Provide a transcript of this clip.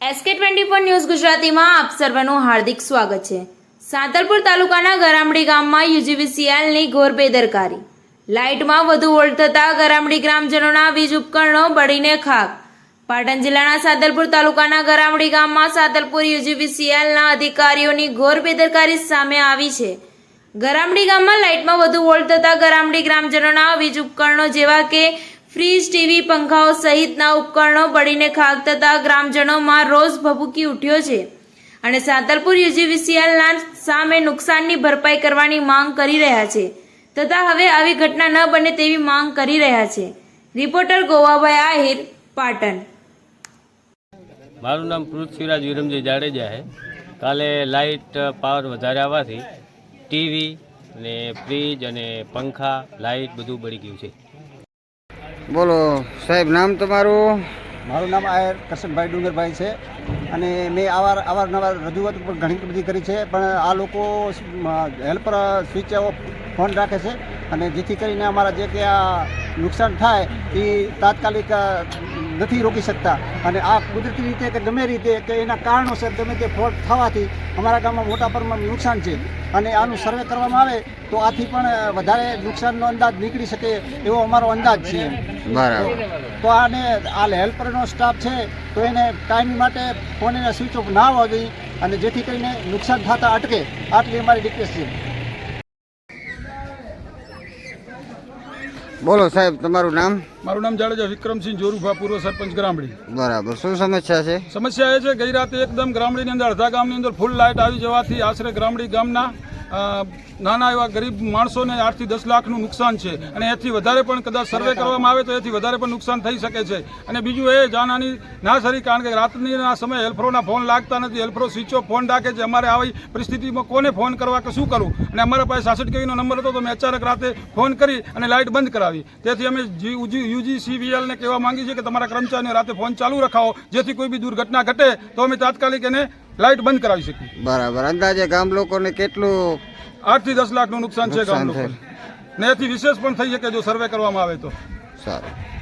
SK twenty four news ગુજરાતીમાં આપ સર્વનું હાર્દિક સ્વાગત છે. સાંતલપુર તાલુકાના ગરામડી ગામમાં યુજીવીસીએલની ઘોર બેદરકારી. લાઇટમાં વધુ વોલ્ટ થતાં ગરામડી ગ્રામજનોના વીજ ઉપકરણો બળીને ખાક. પાટણ જિલ્લાના સાદલપુર તાલુકાના ગરામડી ગામમાં સાદલપુર યુજીવીસીએલના અધિકારીઓની ઘોર બેદરકારી સામે આવી છે. ગરામડી ગામમાં લાઇટમાં વધુ વોલ્ટ થતાં ગરામડી ગ્રામજનોના વીજ ઉપકરણો જેવા કે ફ્રીજ, ટીવી, પંખાઓ સહિતના ઉપકરણો બળીને ખાક થતા ગ્રામજનોમાં રોષ ભભૂકી ઉઠ્યો છે. અને સાંતલપુર યુજીવીસીએલના સામે નુકસાનની ભરપાઈ કરવાની માંગ કરી રહ્યા છે. તથા હવે આવી ઘટના ન બને તેવી માંગ કરી રહ્યા છે. રિપોર્ટર ગોવાભાઈ આહિર, પાટણ. મારું નામ પૃથ્વીરાજ વિરમજી જાડેજા છે કાલે લાઇટ, પાવર વધારે આવવાથી ટીવી ને ફ્રીજ અને પંખા, લાઇટ બધું બળી ગયું છે. બોલો, સાહેબ, નામ તમારું? મારું નામ આયર કરશનભાઈ ડુંગરભાઈ છે અને મેં અવાર અવારનવાર રજૂઆત પણ ઘણી બધી કરી છે, પણ આ લોકો હેલ્પર સ્વિચ ફોન રાખે છે અને જેથી કરીને અમારા જે કે આ નુકસાન થાય એ તાત્કાલિક નથી રોકી શકતા. અને આ કુદરતી રીતે કે ગમે રીતે કે એના કારણોસર ગમે તે ફોલ્ટ થવાથી અમારા ગામમાં મોટા પ્રમાણમાં નુકસાન છે. અને આનું સર્વે કરવામાં આવે તો આથી પણ વધારે નુકસાનનો અંદાજ નીકળી શકે એવો અમારો અંદાજ છે. બરાબર. તો આને આ હેલ્પરનો સ્ટાફ છે તો એને ટાઈમ માટે ફોન એને સ્વિચ ઓફ ના આવવા જોઈએ. અને જેથી કરીને નુકસાન થતા અટકે આટલી અમારી રિક્વેસ્ટ છે. બોલો સાહેબ તમારું નામ? મારું નામ જાડેજા વિક્રમસિંહ જોરુભા પૂર્વ સરપંચ ગ્રામડી. બરાબર શું સમસ્યા છે? સમસ્યા એ છે ગઈ રાતે એકદમ ગ્રામડીની અંદર અડધા ગામની અંદર ફૂલ લાઇટ આવી જવાથી આશરે ગ્રામડી ગામના નાના એવા ગરીબ માણસોને આઠથી દસ લાખનું નુકસાન છે. અને એથી વધારે પણ કદાચ સર્વે કરવામાં આવે તો એથી વધારે પણ નુકસાન થઈ શકે છે. અને બીજું એ, જાનહાની ના સરી કારણ કે રાતની સમયે હેલ્પરોના ફોન લાગતા નથી. હેલ્પરો સ્વિચ ઓફ ફોન રાખે છે. અમારે આવી પરિસ્થિતિમાં કોને ફોન કરવા કે શું કરવું? અને અમારા પાસે સાસઠ કેવીનો નંબર હતો તો મેં અચાનક રાતે ફોન કરી અને લાઇટ બંધ કરાવી. તેથી અમે યુજીસીવીએલને કહેવા માંગીએ છીએ કે તમારા કર્મચારીઓ રાતે ફોન ચાલુ રખાવો. જેથી કોઈ બી દુર્ઘટના ઘટે તો અમે તાત્કાલિક એને લાઇટ બંધ કરાવી શકીએ. બરાબર. અંદાજે ગામ લોકોને કેટલું આઠથી દસ લાખનું નુકસાન છે ગામ લોકોને. ને એથી વિશેષ પણ થઈ શકે જો સર્વે કરવામાં આવે તો. સારું.